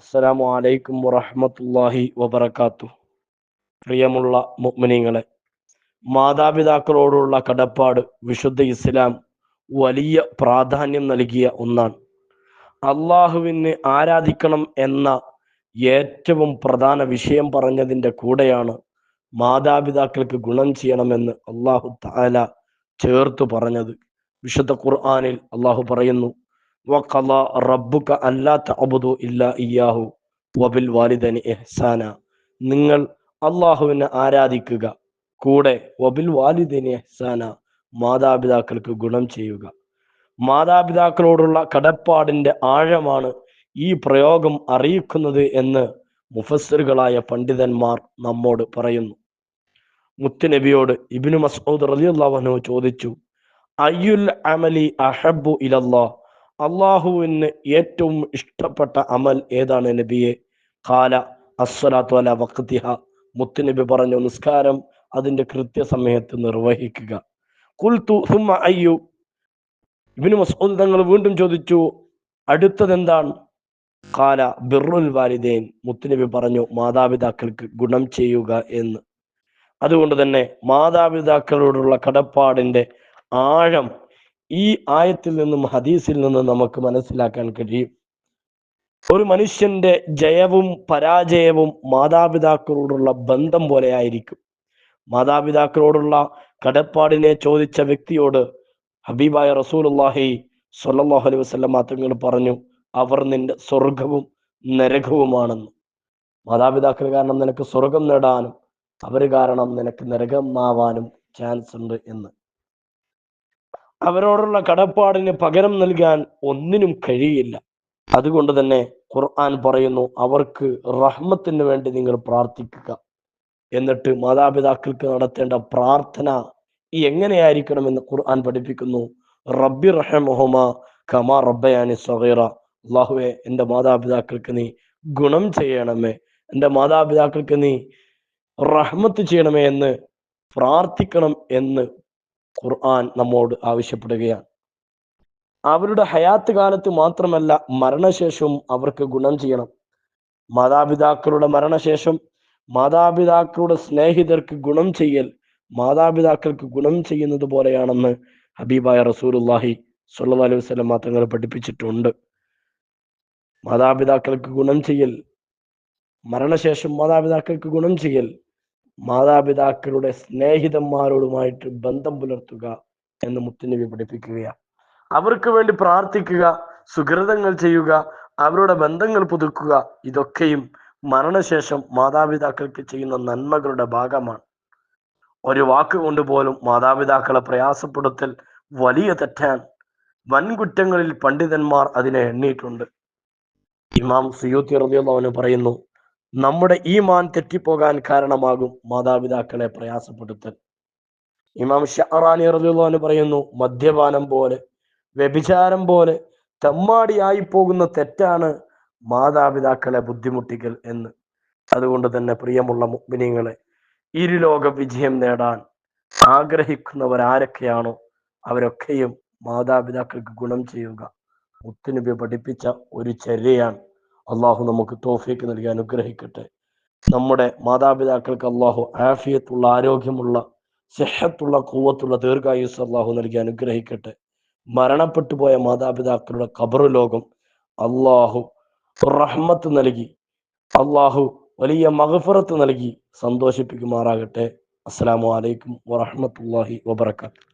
അസ്സലാമു അലൈക്കും വറഹ്മത്തുള്ളാഹി വബർക്കാത്തു പ്രിയമുള്ള മുഅ്മിനീങ്ങളെ മാതാപിതാക്കളോടുള്ള കടപ്പാട് വിശുദ്ധ ഇസ്ലാം വലിയ പ്രാധാന്യം നൽകിയ ഒന്നാണ്. അള്ളാഹുവിന് ആരാധിക്കണം എന്ന ഏറ്റവും പ്രധാന വിഷയം പറഞ്ഞതിന്റെ കൂടെയാണ് മാതാപിതാക്കൾക്ക് ഗുണം ചെയ്യണമെന്ന് അള്ളാഹു താല ചേർത്ത് പറഞ്ഞത്. വിശുദ്ധ ഖുർആാനിൽ അള്ളാഹു പറയുന്നു വഖല റബ്ബുക ഇല്ലാ വബിൽ ഇഹ്സാന. നിങ്ങൾ അള്ളാഹുവിനെ ആരാധിക്കുക കൂടെ വബിൽ വാലിദനി ഇഹ്സാന മാതാപിതാക്കൾക്ക് ഗുണം ചെയ്യുക. മാതാപിതാക്കളോടുള്ള കടപ്പാടിന്റെ ആഴമാണ് ഈ പ്രയോഗം അറിയിക്കുന്നത് എന്ന് മുഫസ്സിറുകളായ പണ്ഡിതന്മാർ നമ്മോട് പറയുന്നു. മുത്തുനബിയോട് ഇബിനു മസ്ഊദ് റളിയല്ലാഹു ചോദിച്ചു അയ്യുൽ അമലി അഹബു ഇലല്ലാഹ്? അള്ളാഹുവിന് ഏറ്റവും ഇഷ്ടപ്പെട്ട അമൽ ഏതാണ് നബിയെ? കാല അസ്വലാത്തു അല വക്തിഹ മുത്തുനബി പറഞ്ഞു നിസ്കാരം അതിന്റെ കൃത്യസമയത്ത് നിർവഹിക്കുക. കുൽത്തു സുമ അയ്യു. ഇബിന് മസ്ഊദ് തങ്ങൾ വീണ്ടും ചോദിച്ചു അടുത്തത് എന്താണ് കാല ബിറുൽ വാലിദേൻ. മുത്തുനബി പറഞ്ഞു മാതാപിതാക്കൾക്ക് ഗുണം ചെയ്യുക എന്ന്. അതുകൊണ്ട് തന്നെ മാതാപിതാക്കളോടുള്ള കടപ്പാടിന്റെ ആഴം ഈ ആയത്തിൽ നിന്നും ഹദീസിൽ നിന്നും നമുക്ക് മനസ്സിലാക്കാൻ കഴിയും. ഒരു മനുഷ്യന്റെ ജയവും പരാജയവും മാതാപിതാക്കളോടുള്ള ബന്ധം പോലെ ആയിരിക്കും. മാതാപിതാക്കളോടുള്ള കടപ്പാടിനെ ചോദിച്ച വ്യക്തിയോട് ഹബീബായ റസൂലുള്ളാഹി സ്വല്ലല്ലാഹു അലൈഹി വസല്ലം മാത്രങ്ങൾ പറഞ്ഞു അവർ നിന്റെ സ്വർഗവും നരകവുമാണെന്ന്. മാതാപിതാക്കൾ കാരണം നിനക്ക് സ്വർഗം നേടാനും അവർ കാരണം നിനക്ക് നരകമാവാനും ചാൻസ് ഉണ്ട് എന്ന്. അവരോടുള്ള കടപ്പാടിന് പകരം നൽകാൻ ഒന്നിനും കഴിയില്ല. അതുകൊണ്ട് തന്നെ ഖുർആൻ പറയുന്നു അവർക്ക് റഹ്മത്തിന് വേണ്ടി നിങ്ങൾ പ്രാർത്ഥിക്കുക. എന്നിട്ട് മാതാപിതാക്കൾക്ക് നടത്തേണ്ട പ്രാർത്ഥന എങ്ങനെയായിരിക്കണം എന്ന് ഖുർആൻ പഠിപ്പിക്കുന്നു. റബ്ബി റഹമുഹമ കമാ റബ്ബയാനി സഹീറ അള്ളാഹുവെ എന്റെ മാതാപിതാക്കൾക്ക് നീ ഗുണം ചെയ്യണമേ. എന്റെ മാതാപിതാക്കൾക്ക് നീ റഹ്മത്ത് ചെയ്യണമേ എന്ന് പ്രാർത്ഥിക്കണം എന്ന് ഖുർആൻ നമ്മോട് ആവശ്യപ്പെടുകയാണ്. അവരുടെ ഹയാത്ത് കാലത്ത് മാത്രമല്ല മരണശേഷവും അവർക്ക് ഗുണം ചെയ്യണം. മാതാപിതാക്കളുടെ മരണശേഷം മാതാപിതാക്കളുടെ സ്നേഹിതർക്ക് ഗുണം ചെയ്യൽ മാതാപിതാക്കൾക്ക് ഗുണം ചെയ്യുന്നത് പോലെയാണെന്ന് ഹബീബായ റസൂലുല്ലാഹി സുല്ലാ അലൈഹി വസ്ലം തങ്ങൾ പഠിപ്പിച്ചിട്ടുണ്ട്. മാതാപിതാക്കൾക്ക് ഗുണം ചെയ്യൽ മരണശേഷം മാതാപിതാക്കൾക്ക് ഗുണം ചെയ്യൽ മാതാപിതാക്കളുടെ സ്നേഹിതന്മാരോടുമായിട്ട് ബന്ധം പുലർത്തുക എന്ന് മുത്തുനബി പഠിപ്പിക്കുകയാണ് അവർക്ക് വേണ്ടി പ്രാർത്ഥിക്കുക സുഹൃതങ്ങൾ ചെയ്യുക അവരുടെ ബന്ധങ്ങൾ പുതുക്കുക ഇതൊക്കെയും മരണശേഷം മാതാപിതാക്കൾക്ക് ചെയ്യുന്ന നന്മകളുടെ ഭാഗമാണ്. ഒരു വാക്ക് പോലും മാതാപിതാക്കളെ പ്രയാസപ്പെടുത്തൽ വലിയ തെറ്റാൻ വൻകുറ്റങ്ങളിൽ പണ്ഡിതന്മാർ അതിനെ എണ്ണിയിട്ടുണ്ട്. ഇമാം സുയൂത്തി റളിയല്ലാഹു പറയുന്നു നമ്മുടെ ഈ മാൻ തെറ്റിപ്പോകാൻ കാരണമാകും മാതാപിതാക്കളെ പ്രയാസപ്പെടുത്തൽ. ഇമാം ഷഹറാനി റളിയല്ലാഹു പറയുന്നു മദ്യപാനം പോലെ വ്യഭിചാരം പോലെ തെമ്മാടിയായി പോകുന്ന തെറ്റാണ് മാതാപിതാക്കളെ ബുദ്ധിമുട്ടിക്കൽ എന്ന്. അതുകൊണ്ട് തന്നെ പ്രിയമുള്ള മുഗ്മിനിങ്ങളെ ഇരുലോക വിജയം നേടാൻ ആഗ്രഹിക്കുന്നവരാരൊക്കെയാണോ അവരൊക്കെയും മാതാപിതാക്കൾക്ക് ഗുണം ചെയ്യുക. മുത്തുനബി പഠിപ്പിച്ച ഒരു ചര്യയാണ്. അള്ളാഹു നമുക്ക് തോഫിക്ക് നൽകി അനുഗ്രഹിക്കട്ടെ. നമ്മുടെ മാതാപിതാക്കൾക്ക് അള്ളാഹു ആഫിയത്തുള്ള ആരോഗ്യമുള്ള സെഹത്തുള്ള കൂവത്തുള്ള ദീർഘായുസ് അള്ളാഹു നൽകി അനുഗ്രഹിക്കട്ടെ. മരണപ്പെട്ടു പോയ മാതാപിതാക്കളുടെ ഖബറു ലോകം അള്ളാഹു റഹ്മത്ത് നൽകി അള്ളാഹു വലിയ മഹഫറത്ത് നൽകി സന്തോഷിപ്പിക്കുമാറാകട്ടെ. അസ്സാം വലൈക്കും വറഹ്മത്തുള്ളാഹി വബർക്കാത്തു